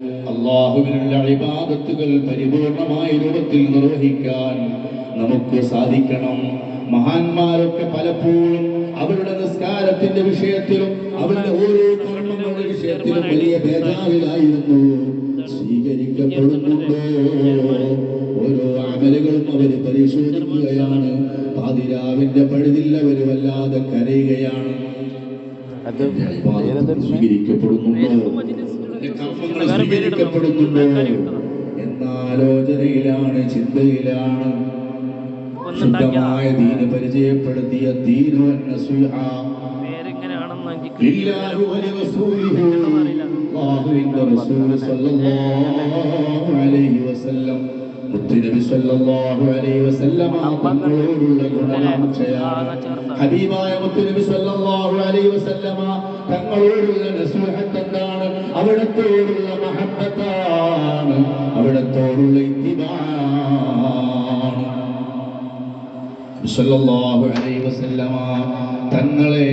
അള്ളാഹുവിനുള്ള ഇബാദത്തുകൾ പരിപൂർണമായ രൂപത്തിൽ നിർവഹിക്കാൻ നമുക്ക് സാധിക്കണം. മഹാന്മാരൊക്കെ പലപ്പോഴും അവരുടെ നിസ്കാരത്തിന്റെ വിഷയത്തിലും അവരുടെ ഓരോ കർമ്മങ്ങളുടെ വിഷയത്തിലും വലിയ ഭേദാവിലായിരുന്നു. സ്വീകരിക്കപ്പെടുന്നുണ്ടോ? ഓരോ അമലുകളും അവർ പരിശോധിക്കുകയാണ്. പാതിരാവിന്റെ പഴുതിൽ അവർ വല്ലാതെ കരയുകയാണ്. സ്വീകരിക്കപ്പെടുന്നുണ്ടോ? സ്വീകരിക്കപ്പെടുന്നുണ്ടോ എന്ന ആലോചനയിലാണ് ചിന്തയിലാണ് ശുദ്ധമായ ദീന പരിചയപ്പെടുത്തിയ ദീനു നസുഹ സല്ലല്ലാഹു അലൈഹി വസല്ലം മുത്തുനബി സല്ലല്ലാഹു അലൈഹി വസല്ലമ തങ്ങളോടുള്ള ഹബീബായ മുത്തുനബി സല്ലല്ലാഹു അലൈഹി വസല്ലമ തങ്ങളോടുള്ള നസുഹത്ത് എന്താണ് അവിടത്തോടുള്ള സല്ലല്ലാഹു അലൈഹി വസല്ലമ തങ്ങളെ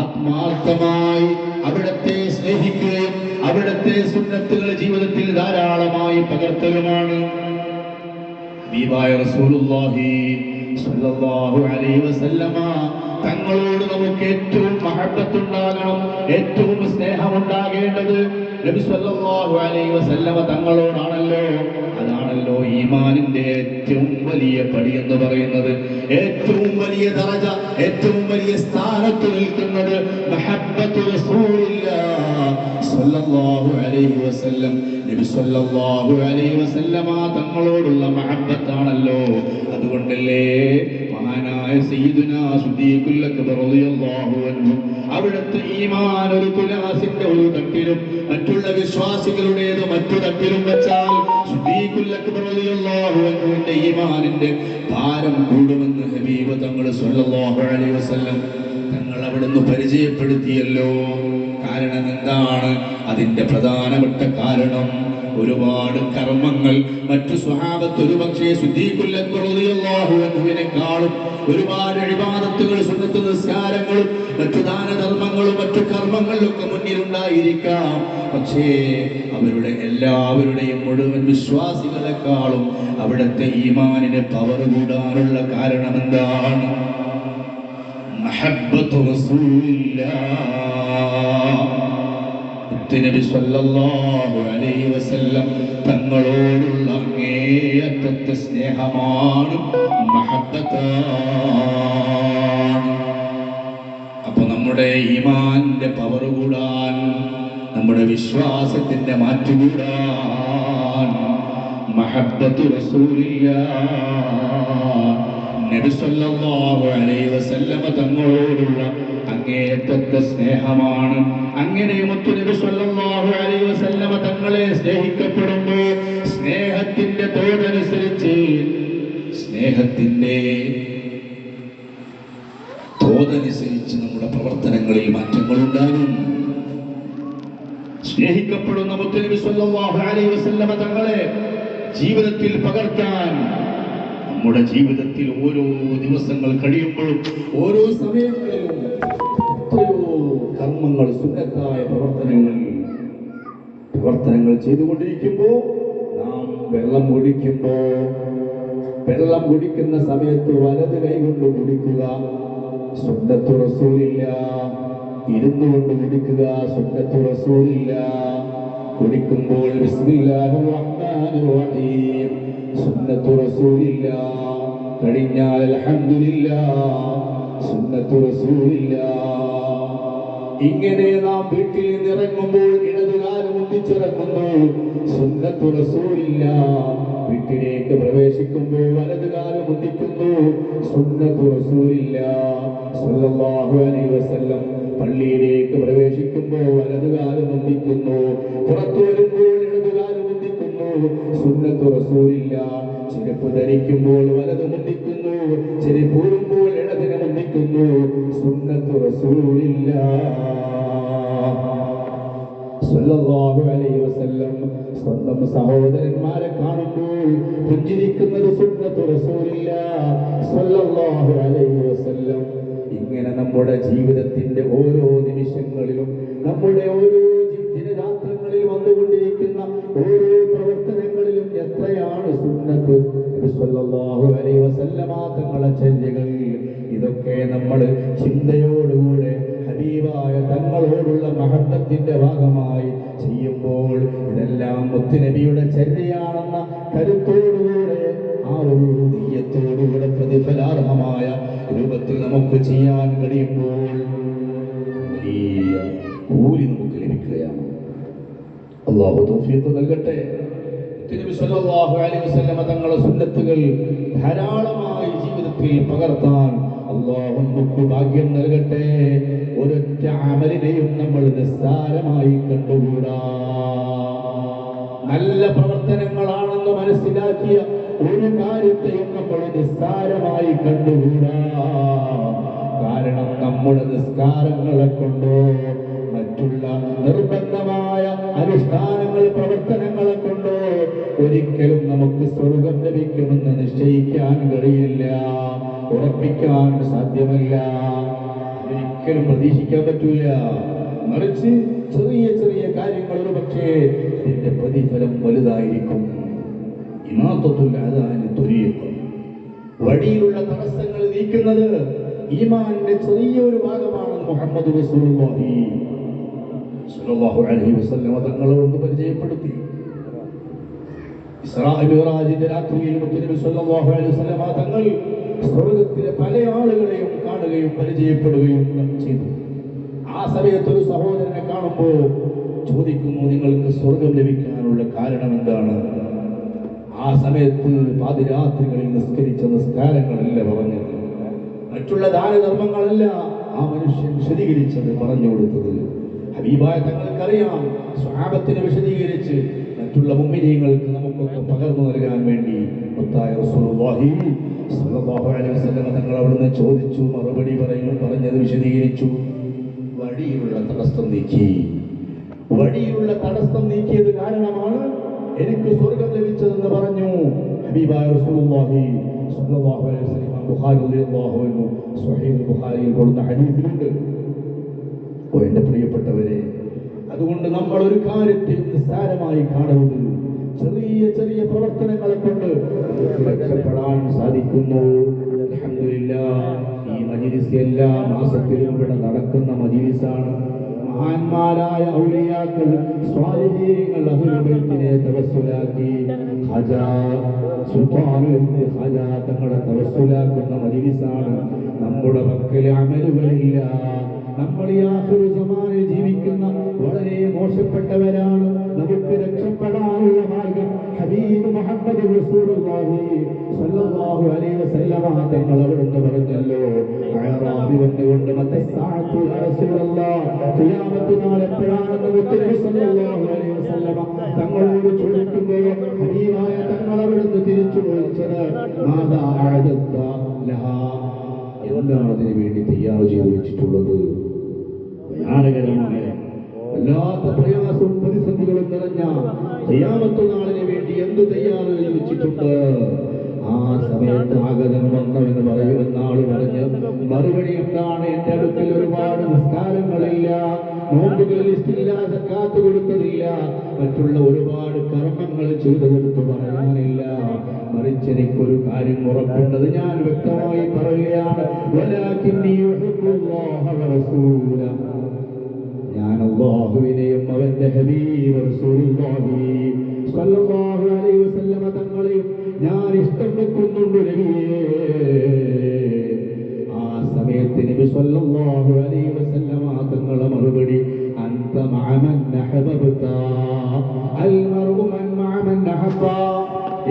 ആത്മാർത്ഥമായി അവിടത്തെ സ്നേഹിക്കുകയും അവിടത്തെ സുന്നത്തുകൾ ജീവിതത്തിൽ ധാരാളമായി പകർത്തലുമാണ് തങ്ങളോട് നമുക്ക് ഏറ്റവും മഹബത്തുണ്ടാകണം ഏറ്റവും അലൈഹി വസല്ലമ തങ്ങളോടാണല്ലോ. അതാണല്ലോ ഈമാനിന്റെ ഏറ്റവും വലിയ പടി എന്ന് പറയുന്നത്. ഏറ്റവും വലിയ ദറജ ഏറ്റവും വലിയ സ്ഥാനത്ത് നിൽക്കുന്നത് മഹബ്ബത്തു റസൂലില്ലാഹ് സ്വല്ലല്ലാഹു അലൈഹി വസല്ലം. നബി സല്ലല്ലാഹു അലൈഹി വസല്ലമ തങ്ങളോടുള്ള മഹബത്താണല്ലോ. അതുകൊണ്ടല്ലേ മഹാനായ സയ്യിദുനാ സുദീഖുൽ അക്ബർ റളിയല്ലാഹു അൻഹു അവിടുത്തെ ഈമാൻ ഒരു തുലാസിന്റെ ഒരു തട്ടിലും മറ്റുള്ള വിശ്വാസികളുടേത് മറ്റു തട്ടിലും വെച്ചാൽ സുദീഖുൽ അക്ബർ റളിയല്ലാഹു അൻഹുവിന്റെ ഈമാനിന്റെ ഭാരം കൂടുമെന്ന് ഹബീബ് തങ്ങൾ സല്ലല്ലാഹു അലൈഹി വസല്ലം തങ്ങൾ അവിടുന്ന് പരിചയപ്പെടുത്തിയല്ലോ. കാരണം എന്താണ്? അതിന്റെ പ്രധാനപ്പെട്ട കാരണം ഒരുപാട് കർമ്മങ്ങൾ. മറ്റു സ്വഹാബത്ത് ഒരു പക്ഷേ ശുദ്ധീകുല്ലാഹുവിനെക്കാളും ഒരുപാട് അഴിവാദത്തുകൾ സുന്നത്ത് നിസ്കാരങ്ങളും മറ്റു ദാനധർമ്മങ്ങളും മറ്റു കർമ്മങ്ങളിലൊക്കെ മുന്നിലുണ്ടായിരിക്കാം. പക്ഷേ അവരുടെ എല്ലാവരുടെയും മുഴുവൻ വിശ്വാസികളെക്കാളും അവിടുത്തെ ഈമാനിന് പവർ കൂടാനുള്ള കാരണം എന്താണ് മഹബ്ബത്തു റസൂലില്ലാഹ് നബി സല്ലല്ലാഹു അലൈഹി വസല്ലം തങ്ങളോടുള്ള അങ്ങേയറ്റത്തെ സ്നേഹമാണ് മഹബത്താണ് അപ്പൊ നമ്മുടെ ഈമാന്റെ പവർ കൂടാൻ നമ്മുടെ വിശ്വാസത്തിന്റെ മാറ്റു കൂടാൻ മഹബത്തു റസൂലില്ലാഹ് നബി സല്ലല്ലാഹു അലൈഹി അങ്ങേയറ്റത്തെ സ്നേഹമാണ് അങ്ങനെ വസല്ലമ തങ്ങളെ സ്നേഹിക്കപ്പെടുന്നു. സ്നേഹത്തിന്റെ തോതനുസരിച്ച് സ്നേഹത്തിന്റെ തോതനുസരിച്ച് നമ്മുടെ പ്രവർത്തനങ്ങളിൽ മാറ്റങ്ങൾ ഉണ്ടാകും. സ്നേഹിക്കപ്പെടുന്ന സല്ലല്ലാഹു അലൈഹി വസല്ലമ തങ്ങളെ ജീവിതത്തിൽ പകർത്താൻ നമ്മുടെ ജീവിതത്തിൽ ഓരോ ദിവസങ്ങൾ കഴിയുമ്പോഴും സുന്നത്തായ പ്രവർത്തനങ്ങൾ. പ്രവർത്തനങ്ങൾ ചെയ്തുകൊണ്ടിരിക്കുമ്പോൾ നാം വെള്ളം കുടിക്കുമ്പോൾ വെള്ളം കുടിക്കുന്ന സമയത്ത് വലത് കൈകൊണ്ട് കുടിക്കുക. സുന്നത്തു റസൂലില്ല. ഇരുന്നു കൊണ്ട് കുടിക്കുക. സുന്നത്തു റസൂലില്ല. കുടിക്കുമ്പോൾ സുന്നത്തു റസൂലില്ല. കഴിഞ്ഞാൽ അൽഹംദുലില്ലാ. സുന്നത്തു റസൂലില്ല. ഇങ്ങനെ നാം വീട്ടിൽ നിന്ന് ഇറങ്ങുമ്പോൾ ഇടതുകാലം ഒന്നിച്ചിറങ്ങുന്നു സുന്നത്തു റസൂലില്ല. വീട്ടിലേക്ക് പ്രവേശിക്കുമ്പോൾ വലതുകാലം ഒന്നിക്കുന്നു സുന്നത്തു റസൂലില്ല. സല്ലല്ലാഹു അലൈഹി വസല്ലം പള്ളിയിലേക്ക് പ്രവേശിക്കുമ്പോൾ വലതുകാലം ഒന്നിക്കുന്നു പുറത്തു വരുമ്പോൾ ഇടതുകാലം ഒന്നിക്കുന്നു സുന്നത്തു റസൂലില്ല. ചെരുപ്പ് ധരിക്കുമ്പോൾ വലത് മുന്നിക്കുന്നു ചെരുപ്പ് മുന്നിക്കുന്നു സുന്നത്തു റസൂലില്ല. സ്വന്തം സഹോദരന്മാരെ കാണുമ്പോൾ പുഞ്ചിരിക്കുന്നത് സുന്നത്തു റസൂലില്ല. ഇങ്ങനെ നമ്മുടെ ജീവിതത്തിന്റെ ഓരോ നിമിഷങ്ങളിലും നമ്മുടെ ഓരോ ദിനരാത്രങ്ങളിൽ വന്നുകൊണ്ടിരിക്കുന്ന ഓരോ പ്രവർത്തനങ്ങളിലും എത്രയാണ് സുന്നത്ത്? തങ്ങളെ ചര്യകൾ ഇതൊക്കെ നമ്മൾ ചിന്തയോടുകൂടെ ഹബീബായ തങ്ങളോടുള്ള മഹത്വത്തിന്റെ ഭാഗമായി ചെയ്യുമ്പോൾ ഇതെല്ലാം മുത്തുനബിയുടെ ചര്യയാണെന്ന കരുത്തോടുകൂടെ ആ ഒരു നീയത്തോടുകൂടെ പ്രതിഫലാർഹമായ രൂപത്തിൽ നമുക്ക് ചെയ്യാൻ കഴിയുമ്പോൾ വലിയ കൂലി നമുക്ക് ലഭിക്കുകയാണ്. അള്ളാഹു തോഫിയത്ത് നൽകട്ടെ. തങ്ങളുടെ സുന്നത്തുകൾ ധാരാളമായി ജീവിതത്തിൽ പകർത്താൻ അള്ളാഹു നമുക്ക് ഭാഗ്യം നൽകട്ടെ. ഒരൊറ്റ അമലിനെയും നമ്മൾ നിസ്സാരമായി കണ്ടുകൂടാ. നല്ല പ്രവർത്തനങ്ങളാണെന്ന് മനസ്സിലാക്കിയ ഒരു കാര്യത്തെയും നമ്മൾ നിസ്സാരമായി കണ്ടുകൂടാ. കാരണം നമ്മുടെ നിസ്കാരങ്ങളെ കൊണ്ടോ മറ്റുള്ള നിർബന്ധമായ അനുഷ്ഠാനങ്ങൾ പ്രവർത്തനങ്ങളെ കൊണ്ടോ ഒരിക്കലും നമുക്ക് സ്വർഗം ലഭിക്കുമെന്ന് നിശ്ചയിക്കാൻ കഴിയില്ല. ഉറപ്പിക്കാൻ സാധ്യമല്ല. ഒരിക്കലും പ്രതീക്ഷിക്കാൻ പറ്റൂല. മറിച്ച് ചെറിയ ചെറിയ കാര്യങ്ങൾ ഒരു പക്ഷേ അതിന്റെ പ്രതിഫലം വലുതായിരിക്കും. ഇമാത്തത്തുൽ അതാണ് ത്വരീഖ് വഴിയിലുള്ള തടസ്സങ്ങൾ നീക്കുന്നത് ഈമാനിന്റെ ചെറിയൊരു ഭാഗമാണ് മുഹമ്മദ് തങ്ങളോട് പരിചയപ്പെടുത്തി. ഇസ്രാ മിറാജിന്റെ രാത്രിയിൽ മുത്തുനബി അലൈഹി വസല്ലം തങ്ങൾ സ്വർഗത്തിലെ പല ആളുകളെയും കാണുകയും പരിചയപ്പെടുകയും ചെയ്തു. ആ സമയത്ത് ഒരു സഹോദരനെ കാണുമ്പോൾ ചോദിക്കുന്നു നിങ്ങൾക്ക് സ്വർഗം ലഭിക്കാനുള്ള കാരണം എന്താണ്? ആ സമയത്ത് പാതിരാത്രികളിൽ നിസ്കരിച്ച നിസ്കാരങ്ങളല്ല പറഞ്ഞത്. മറ്റുള്ള ദാനധർമ്മങ്ങളല്ല ആ മനുഷ്യൻ വിശദീകരിച്ചത് പറഞ്ഞു കൊടുത്തത്. ഹബീബായ തങ്ങൾക്കറിയാം സ്വാപത്തിന് വിശദീകരിച്ച് മറ്റുള്ള മുമ്മിനിയങ്ങൾക്ക് നമുക്കൊക്കെ പകർന്നു നൽകാൻ വേണ്ടി തങ്ങൾ അവിടുന്ന് ചോദിച്ചു മറുപടി പറയുന്നു പറഞ്ഞത് വിശദീകരിച്ചു. വഴിയിലുള്ള തടസ്സം നീക്കി. വഴിയിലുള്ള തടസ്സം നീക്കിയത് കാരണമാണ് എനിക്ക് സ്വർഗം ലഭിച്ചതെന്ന് പറഞ്ഞു. ഹബീബായ റസൂലുള്ളാഹി കൊടുത്ത ഹദീസിലുണ്ട്. ഓ എന്റെ പ്രിയപ്പെട്ടവരെ അതുകൊണ്ട് നമ്മൾ ഒരു കാര്യത്തെ നിസ്സാരമായി കാണരുത് ചെറിയ ചെറിയ പ്രവർത്തനങ്ങളെ കൊണ്ട് രക്ഷപ്പെടാൻ സാധിക്കുന്നു. ഈ മജിലിസ് എല്ലാ മാസത്തിലും ഇവിടെ നടക്കുന്ന മജിലിസാണ്. മഹാന്മാരായ ഔലിയാക്കൾ സ്വാലിഹീങ്ങൾ അഹുലുബൈത്തിനെ തവസ്സുലാക്കി. ഹജാ സുൽത്താനുൽ ഹജാ തങ്ങളെ തവസ്സുലാക്കുന്ന മജിലിസാണ് നമ്മുടെ മക്കളെ അമലുകളില്ല. നമ്മൾ ഈ ആഹുരു സമാനെ ജീവിക്കുന്ന വളരെ മോശപ്പെട്ടവരാണ്. നമുക്ക് രക്ഷപ്പെടാനുള്ള മാർഗം ഹബീബ് മുഹമ്മദ് റസൂലുള്ളാഹി സ്വല്ലല്ലാഹു അലൈഹി വസല്ലമ തങ്ങൾ അവിടുന്ന് പറഞ്ഞല്ലോ. അയറാബി വന്നുകൊണ്ട് എപ്പോഴാണെന്ന് തങ്ങളോട് ചോദിക്കുമ്പോൾ ഹബീബായ തങ്ങൾ അവിടുന്ന് തിരിച്ചു ചോദിച്ചത് എന്താണ് അതിനു വേണ്ടി തയ്യാർ ചെയ്തു വെച്ചിട്ടുള്ളത്? ഭയാനകരമായ വല്ലാത്ത പ്രയാസവും പ്രതിസന്ധികളും നിറഞ്ഞ തയ്യാമത്തു നാളിന് വേണ്ടി എന്ത് തയ്യാർ ചെയ്തു വെച്ചിട്ടുണ്ട്? ആ സമയത്ത് ആഗതൻ എന്ന് പറയുന്ന ആൾ പറഞ്ഞ് മറുപടി എന്താണ്? എന്റെ അടുക്കൽ ഒരുപാട് നിസ്കാരങ്ങളില്ല. നോമ്പുകൾ ലിസ്റ്റില്ല സക്കാത്ത് കൊടുത്തതില്ല. മറ്റുള്ള ഒരുപാട് കർമ്മങ്ങൾ ചെയ്തെടുത്ത് പറയാനില്ല. മറിച്ച് എനിക്കൊരു കാര്യം ഉറപ്പുണ്ടത് ഞാൻ വ്യക്തമായി പറയുകയാണ്. ഞാൻ അള്ളാഹുവിനെയും അവന്റെ ഹബീബ് മഅമൻ അഹബബ്ത അൽ മർഉ മൻ മഅമൻ അഹബ്ബ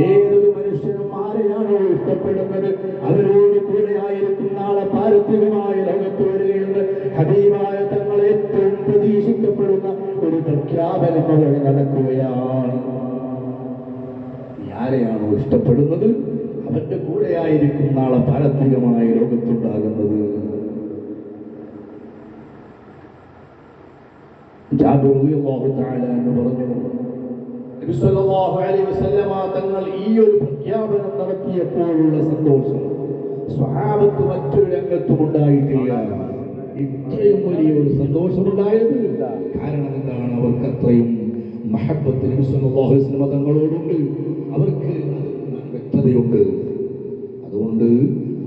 ഏതൊരു മനുഷ്യനും ആരെയാണോ ഇഷ്ടപ്പെടുന്നത്? അവരോട് കൂടെ ആയിരിക്കും നാളെ പാരത്രികമായ ലോകത്ത് വരികയുണ്ട് ഹബീബായ തങ്ങൾ ഏറ്റവും പ്രതീക്ഷിക്കപ്പെടുന്ന ഒരു പ്രഖ്യാപനം അവിടെ നടക്കുകയാണ്. ആരെയാണോ ഇഷ്ടപ്പെടുന്നത്? അവന്റെ കൂടെ ആയിരിക്കും നാളെ പാരത്രികമായ ലോകത്തുണ്ടാകുന്നത് ജാബിർ റളിയല്ലാഹു തആല എന്ന് പറഞ്ഞു. വസല്ലമ തങ്ങൾ ഈ ഒരു പ്രഖ്യാപനം നടത്തിയപ്പോഴുള്ള സന്തോഷം. സ്വഹാബത്ത് മറ്റൊരു രംഗത്തും ഉണ്ടായിട്ടില്ല. ഇത്രയും വലിയ ഒരു സന്തോഷമുണ്ടായത് കാരണം എന്താണ്? അവർക്ക് അത്രയും മഹബത്ത് നബി സല്ലല്ലാഹു അലൈഹി വസല്ലം തങ്ങളോടുണ്ട്. അവർക്ക് അത് വ്യക്തതയുണ്ട് അതുകൊണ്ട്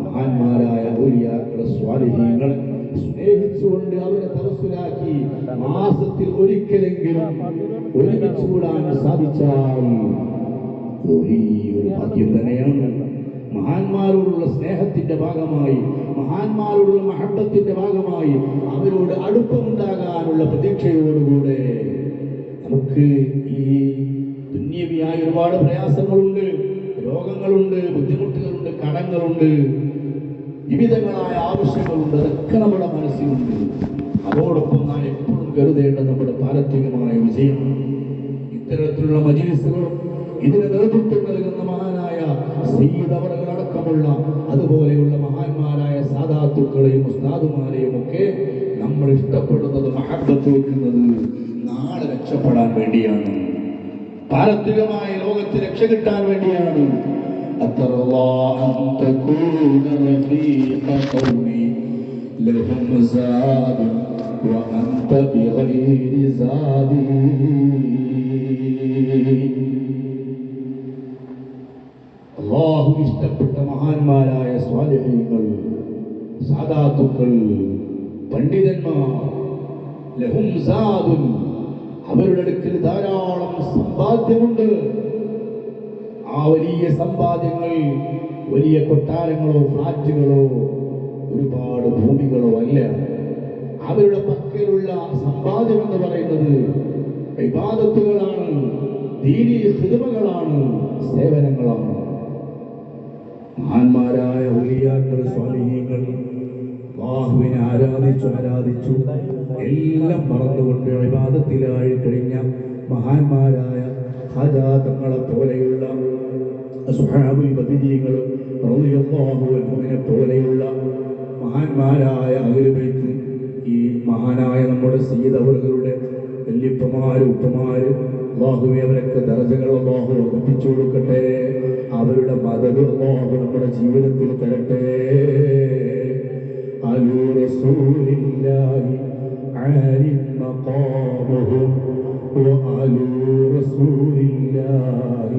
മഹാന്മാരായ ഔലിയാക്കളെ സ്വാലിഹീങ്ങളെ സ്നേഹിച്ചുകൊണ്ട് അവരെ തപസ്സിലാക്കി മാസത്തിൽ ഒരിക്കലെങ്കിലും ഒരുമിച്ച് കൂടാൻ സാധിച്ചാൽ ഭാഗ്യം തന്നെയാണ്. മഹാന്മാരോടുള്ള സ്നേഹത്തിന്റെ ഭാഗമായി മഹാന്മാരോടുള്ള മഹബത്തിന്റെ ഭാഗമായി അവരോട് അടുപ്പമുണ്ടാകാനുള്ള പ്രതീക്ഷയോടുകൂടെ നമുക്ക് ഈ ദുന്യവിയായ ഒരുപാട് പ്രയാസങ്ങളുണ്ട് രോഗങ്ങളുണ്ട് ബുദ്ധിമുട്ടുകളുണ്ട് കടങ്ങളുണ്ട് വിവിധങ്ങളായ ആവശ്യങ്ങളുണ്ട് അതൊക്കെ നമ്മുടെ മനസ്സിലുണ്ട്. അതോടൊപ്പം നാം എപ്പോഴും കരുതേണ്ട നമ്മുടെ പാരത്വികമായ വിജയമാണ് ഇത്തരത്തിലുള്ള മജിലിസുകളും ഇതിന് നേതൃത്വം നൽകുന്ന മഹാനായ സീതവറകളടക്കമുള്ള അതുപോലെയുള്ള മഹാന്മാരായ സാധാത്തുക്കളെയും ഉസ്താദുമാരെയും ഒക്കെ നമ്മൾ ഇഷ്ടപ്പെടുന്നത് മഹബത്ത് വെക്കുന്നത് നാളെ രക്ഷപ്പെടാൻ വേണ്ടിയാണ്. പാരത്വികമായ ലോകത്ത് രക്ഷ കിട്ടാൻ വേണ്ടിയാണ്. അത്ര الله أن تكون رفيق قومي لهم زاد وأنت بغير زادي അള്ളാഹു ഇഷ്ടപ്പെട്ട മഹാന്മാരായ സ്വാലിഹ്യങ്ങൾ സാധാത്തുക്കൾ പണ്ഡിതന്മാർ ലഹും സാദുൻ അവരുടെ അടുക്കൽ ധാരാളം സമ്പാദ്യമുണ്ട് ആ വലിയ സമ്പാദ്യങ്ങൾ വലിയ കൊട്ടാരങ്ങളോ ഫ്ലാറ്റുകളോ ഒരുപാട് ഭൂമികളോ അല്ല അവരുടെ പക്കലുള്ള സമ്പാദ്യം എന്ന് പറയുന്നത് വിവാദത്തുകളാണ് ദീനീ ഹിതമകളാണ് സേവനങ്ങളാണ്. മഹാന്മാരായ ഉലിയാക്കൾ സ്വാലിഹീങ്ങൾ ബാഹുവിനെ ആരാധിച്ചു ആരാധിച്ചു എല്ലാം മറന്നുകൊണ്ട് വിവാദത്തിലായി കഴിഞ്ഞ മഹാന്മാരായ ഹജാതങ്ങളെ പോലെയുള്ള സുഹാബുൽ റളിയല്ലാഹു പോലെയുള്ള മഹാന്മാരായ അഹ്ലുബൈത്ത് ഈ മഹാനായ നമ്മുടെ സീതവറുകളുടെ വല്യപ്പമാര് ഉപ്പമാര് അള്ളാഹുവെ അവരൊക്കെ ദർജകൾ അള്ളാഹു വർദ്ധിപ്പിച്ചു കൊടുക്കട്ടെ അവരുടെ മതം അള്ളാഹു നമ്മുടെ ജീവിതത്തിൽ തരട്ടെ അലൂ റസൂലില്ലാഹി ആലി മഖാമുഹും وعلو رسول الله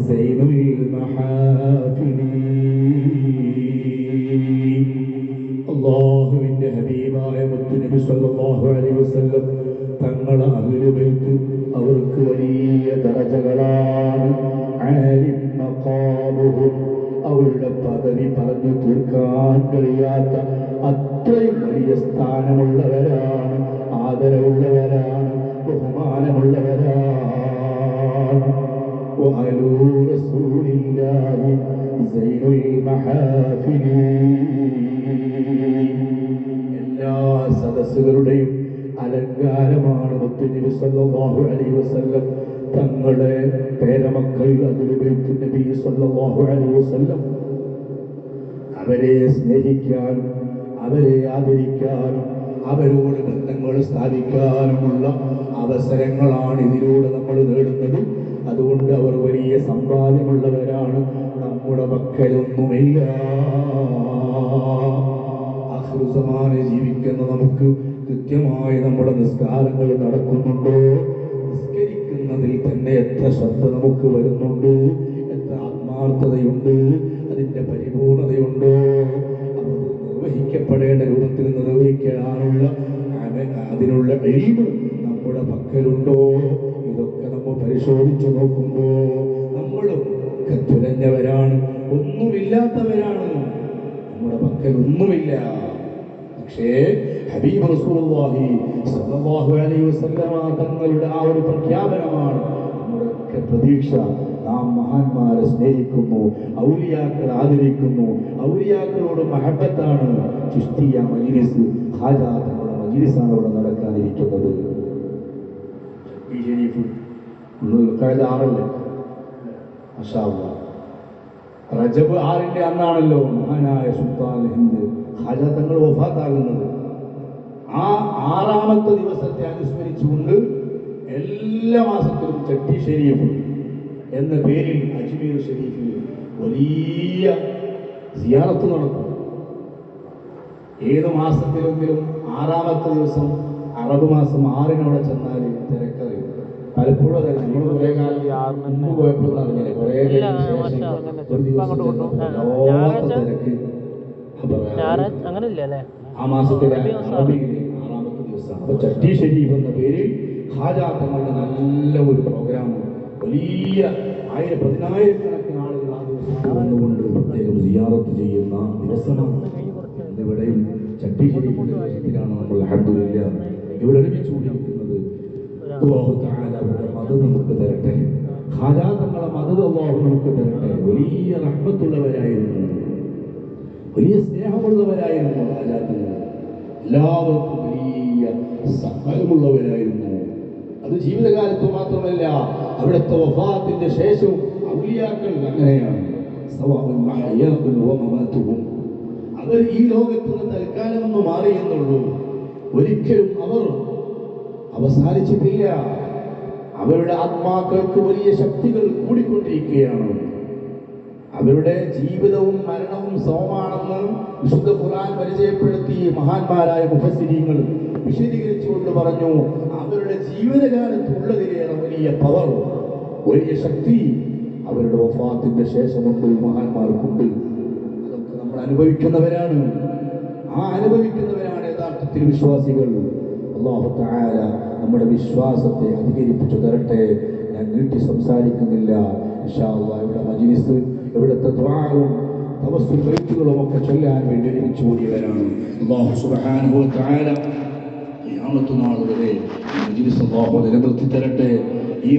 زين المحافل മുത്തുനബി സല്ലല്ലാഹു അലൈഹി വസല്ലം തങ്ങളെ അഹ്ലുബൈത്ത് അവർക്ക് വലിയ ദറജകളാണ് ആലിം മഖാമുഹും അവരുടെ പദവി പറഞ്ഞു തീർക്കാൻ കഴിയാത്ത അത്രയും വലിയ സ്ഥാനമുള്ളവരാണ് ആദരവുള്ളവരാണ് ബഹുമാനമുള്ളവരാണ് وعلو رسول الله زين المحافل അലങ്കാരമാണ് മുത്തുനബി സല്ലല്ലാഹു അലൈഹി വസല്ലം. തങ്ങളുടെ പേരമക്കൾ അതിലുപയോഗിച്ച നബി സല്ലല്ലാഹു അലൈഹി വസല്ലം. അവരെ സ്നേഹിക്കാൻ അവരെ ആദരിക്കാനും അവരോട് ബന്ധങ്ങൾ സ്ഥാപിക്കാനുമുള്ള അവസരങ്ങളാണ് ഇതിലൂടെ നമ്മൾ നേടുന്നത്. അതുകൊണ്ട് അവർ വലിയ സമ്പാദ്യമുള്ളവരാണ്. നമ്മുടെ മക്കളൊന്നുമില്ല. ആഹൃസമാനെ ജീവിക്കുന്ന നമുക്ക് കൃത്യമായി നമ്മുടെ നിസ്കാരങ്ങൾ നടക്കുന്നുണ്ടോ? നിസ്കരിക്കുന്നതിൽ തന്നെ എത്ര ശ്രദ്ധ നമുക്ക് വരുന്നുണ്ട്? എത്ര ആത്മാർത്ഥതയുണ്ട്? അതിന്റെ പരിപൂർണതയുണ്ടോ? അത് നിർവഹിക്കപ്പെടേണ്ട രൂപത്തിൽ നിർവഹിക്കാനുള്ള അതിനുള്ള എളിവ് നമ്മുടെ പക്കലുണ്ടോ? ഇതൊക്കെ നമ്മൾ പരിശോധിച്ചു നോക്കുമ്പോൾ നമ്മളും ഒക്കെ തുലഞ്ഞവരാണ് ഒന്നുമില്ലാത്തവരാണ്. നമ്മുടെ പക്കൽ ഒന്നുമില്ല. പക്ഷേ ഹബീബ് റസൂലുള്ളാഹി സ്വല്ലല്ലാഹു അലൈഹി വസല്ലമ തങ്ങളുടെ ആ ഒരു പ്രഖ്യാപനമാണ്. നമ്മുടെ പ്രതീക്ഷ നാം മഹാന്മാരെ സ്നേഹിക്കുന്നു ഔലിയാക്കളെ ആദരിക്കുന്നു. ഔലിയാക്കളോട് മഹബത്താണ് ചിഷ്തിയ മജിലിസ് ഹാജാത്തങ്ങളുടെ മജിലിസാണ് ഇവിടെ നടക്കാനിരിക്കുന്നത്. ഈ ഷരീഫ് ഒന്ന് കഴിഞ്ഞ ആറല്ലേ? അല്ലാഹ്. റജബ് ആറിന്റെ അന്നാണല്ലോ മഹാനായ സുൽത്താൻ ഹിന്ദ് ഹജ തങ്ങൾ വഫാത്താകുന്നത്. ആ ആറാമത്തെ ദിവസത്തെ അനുസ്മരിച്ചുകൊണ്ട് എല്ലാ മാസത്തിലും ചട്ടി ഷെരീഫ് എന്ന പേരിൽ അജ്മീർ ഷരീഫിൽ വലിയ സിയാറത്ത് നടക്കും ഏത് മാസത്തിലെങ്കിലും ആറാമത്തെ ദിവസം അറബ് മാസം ആറിനോടെ ചെന്നാൽ തിരക്കറിയും പലപ്പോഴും അതെ നമ്മൾ കുറെ കാലം മുമ്പ് പോയപ്പോഴും അറിഞ്ഞില്ലേ കുറെ ശേഷം. ഒരു ദിവസം ഞായറാഴ്ച? തിരക്ക് അങ്ങനെ ആ മാസത്തിലെ ആറാമത്തെ ദിവസമാണ്. അപ്പൊ ചട്ടി ഷരീഫ് എന്ന പേരിൽ ഹാജാ തങ്ങളുടെ നല്ല ഒരു പ്രോഗ്രാം വലിയ ആയിരം പതിനായിരക്കണക്കിന് ആളുകൾ ആ ദിവസം വന്നുകൊണ്ട് പ്രത്യേകം സിയാറത്ത് ചെയ്യുന്ന ദിവസമാണ്. ഇന്നിവിടെയും ചട്ടി ഷരീഫിന്റെ നമ്മൾ അഹമ്മദില്ല ഇവിടെ ഒരുമിച്ച് കൂടിയിരിക്കുന്നത്. അവരുടെ മത് നമുക്ക് തരട്ടെ. ഹാജാത്തങ്ങളെ തങ്ങളെ മതം അള്ളാഹു നമുക്ക് തരട്ടെ. വലിയ റഹ്മത്തുള്ളവരായിരുന്നു. വലിയ സ്നേഹമുള്ളവരായിരുന്നു ഹാജാത്തങ്ങൾ എല്ലാവർക്കും വലിയ സഹായമുള്ളവരായിരുന്നു. അത് ജീവിതകാലത്ത് മാത്രമല്ല അവിടുത്തെ വഫാത്തിന്റെ ശേഷവും ഔലിയാക്കൾ അങ്ങനെയാണ്. അവർ ഈ ലോകത്ത് നിന്ന് തൽക്കാലമെന്ന് മാറിയെന്നുള്ളൂ ഒരിക്കലും അവർ അവസാനിച്ചിട്ടില്ല. അവരുടെ ആത്മാക്കൾക്ക് വലിയ ശക്തികൾ കൂടിക്കൊണ്ടിരിക്കുകയാണ്. അവരുടെ ജീവിതവും മരണവും സോമാണെന്ന് വിശുദ്ധ ഖുർആൻ പരിചയപ്പെടുത്തി മഹാന്മാരായ മുഖസ്ഥിരീങ്ങൾ വിശദീകരിച്ചുകൊണ്ട് പറഞ്ഞു അവരുടെ ജീവിതകാലത്തുള്ളതിലേറെ വലിയ പവർ വലിയ ശക്തി അവരുടെ വഫാത്തിന്റെ ശേഷമുണ്ട് മഹാന്മാർക്കുണ്ട്. അതൊക്കെ നമ്മൾ അനുഭവിക്കുന്നവരാണ്. ആ അനുഭവിക്കുന്നവരാണ് യഥാർത്ഥത്തിൽ വിശ്വാസികൾ. അള്ളാഹു നമ്മുടെ വിശ്വാസത്തെ അധികരിപ്പിച്ചു തരട്ടെ. ഞാൻ നീട്ടി സംസാരിക്കുന്നില്ല. ഇവിടെ മജിലിസ് ഇവിടുത്തെ ദ്വാവും തവസ്സുൽ ബൈത്തുകളും ഒക്കെ ചൊല്ലാൻ വേണ്ടി ഒരുമിച്ച് കൂടിയവരാണ് അള്ളാഹു നിലനിർത്തി തരട്ടെ. ഈ